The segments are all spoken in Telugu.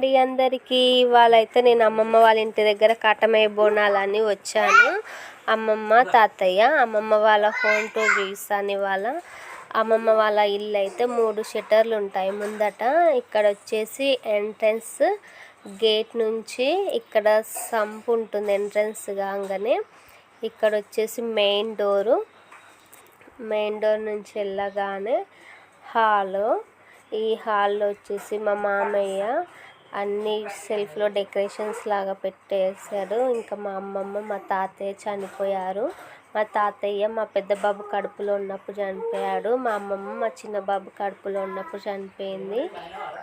అండి అందరికీ. వాళ్ళైతే నేను అమ్మమ్మ వాళ్ళ ఇంటి దగ్గర కట్టమయ్య బోనాలని వచ్చాను. అమ్మమ్మ తాతయ్య అమ్మమ్మ వాళ్ళ హోమ్ టూర్ అని ఇవాళ అమ్మమ్మ వాళ్ళ ఇల్లు అయితే మూడు షట్టర్లు ఉంటాయి ముందట. ఇక్కడ వచ్చేసి ఎంట్రన్స్ గేట్ నుంచి ఇక్కడ సంపు ఉంటుంది ఎంట్రన్స్ కాగానే. ఇక్కడ వచ్చేసి మెయిన్ డోరు. మెయిన్ డోర్ నుంచి వెళ్ళగానే హాలు. ఈ హాల్లో వచ్చేసి మా మామయ్య అన్ని సెల్ఫ్లో డెకరేషన్స్ లాగా పెట్టేశాడు ఇంకా మా అమ్మమ్మ మా తాతయ్య చనిపోయారు. మా తాతయ్య మా పెద్ద బాబు కడుపులో ఉన్నప్పుడు చనిపోయాడు. మా అమ్మమ్మ మా చిన్న బాబు కడుపులో ఉన్నప్పుడు చనిపోయింది.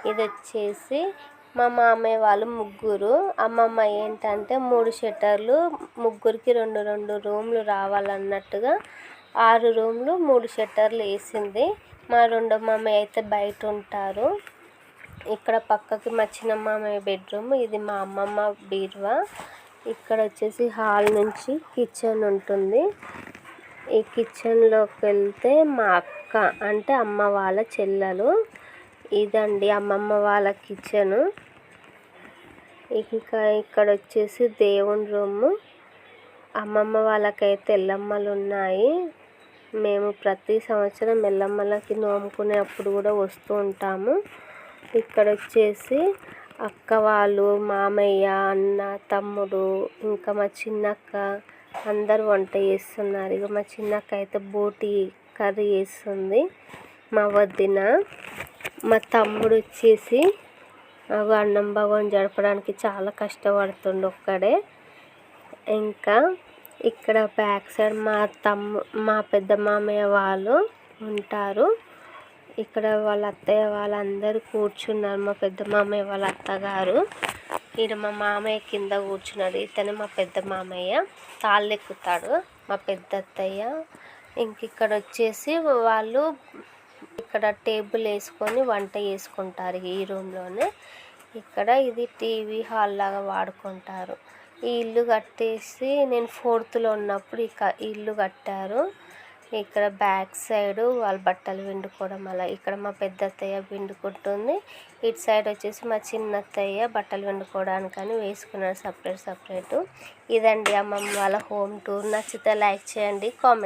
ఇది వచ్చేసి మా మామయ్య వాళ్ళు ముగ్గురు. అమ్మమ్మ ఏంటంటే మూడు షట్టర్లు ముగ్గురికి రెండు రెండు రూమ్లు రావాలన్నట్టుగా ఆరు రూమ్లు మూడు షట్టర్లు వేసింది. మా రెండో మామయ్య అయితే బయట ఉంటారు. ఇక్కడ పక్కకి మా చిన్న మామయ్య బెడ్రూమ్ ఇది మా అమ్మమ్మ బీరువా. ఇక్కడ వచ్చేసి హాల్ నుంచి కిచెన్ ఉంటుంది. ఈ కిచెన్లోకి వెళ్తే మా అక్క అంటే అమ్మ వాళ్ళ చెల్లెలు. ఇదండి అమ్మమ్మ వాళ్ళ కిచెను. ఇంకా ఇక్కడ వచ్చేసి దేవుని రూము. అమ్మమ్మ వాళ్ళకైతే ఎల్లమ్మలు ఉన్నాయి. మేము ప్రతి సంవత్సరం ఎల్లమ్మలకి నోముకునేటప్పుడు కూడా వస్తూ ఉంటాము. ఇక్కడ వచ్చేసి అక్క వాళ్ళు మామయ్య అన్న తమ్ముడు ఇంకా మా చిన్నక్క అందరూ వంట చేస్తున్నారు. ఇక మా చిన్నక్క అయితే బోటి కర్రీ చేస్తుంది. మా వదిన మా తమ్ముడు వచ్చేసి అన్నం భగవాన్ జరపడానికి చాలా కష్టపడుతుండు ఒక్కడే. ఇంకా ఇక్కడ బ్యాక్ సైడ్ మా తమ్ము మా పెద్ద మామయ్య వాళ్ళు ఉంటారు. ఇక్కడ వాళ్ళ అత్తయ్య వాళ్ళందరూ కూర్చున్నారు. మా పెద్ద మామయ్య వాళ్ళ అత్తగారు. ఈడ మా మామయ్య కింద కూర్చున్నాడు. ఇతను మా పెద్ద మామయ్య. తాళ్ళు ఎక్కుతాడు మా పెద్ద అత్తయ్య. ఇంక ఇక్కడ వచ్చేసి వాళ్ళు ఇక్కడ టేబుల్ వేసుకొని వంట చేసుకుంటారు ఈ రూమ్లోనే. ఇక్కడ ఇది టీవీ హాల్ లాగా వాడుకుంటారు. ఈ ఇల్లు కట్టేసి నేను ఫోర్త్లో ఉన్నప్పుడు ఇక ఇల్లు కట్టారు. ఇక్కడ బ్యాక్ సైడ్ వాళ్ళ బట్టలు పిండుకోవడం అలా ఇక్కడ మా పెద్ద అత్తయ్య పిండుకుంటుంది ఇటు సైడ్ వచ్చేసి మా చిన్న అత్తయ్య బట్టలు పిండుకోవడానికి అని వేసుకున్నారు సపరేట్ సపరేట్. ఇదండి అమ్మమ్మ వాళ్ళ హోమ్ టూర్. నచ్చితే లైక్ చేయండి కామెంట్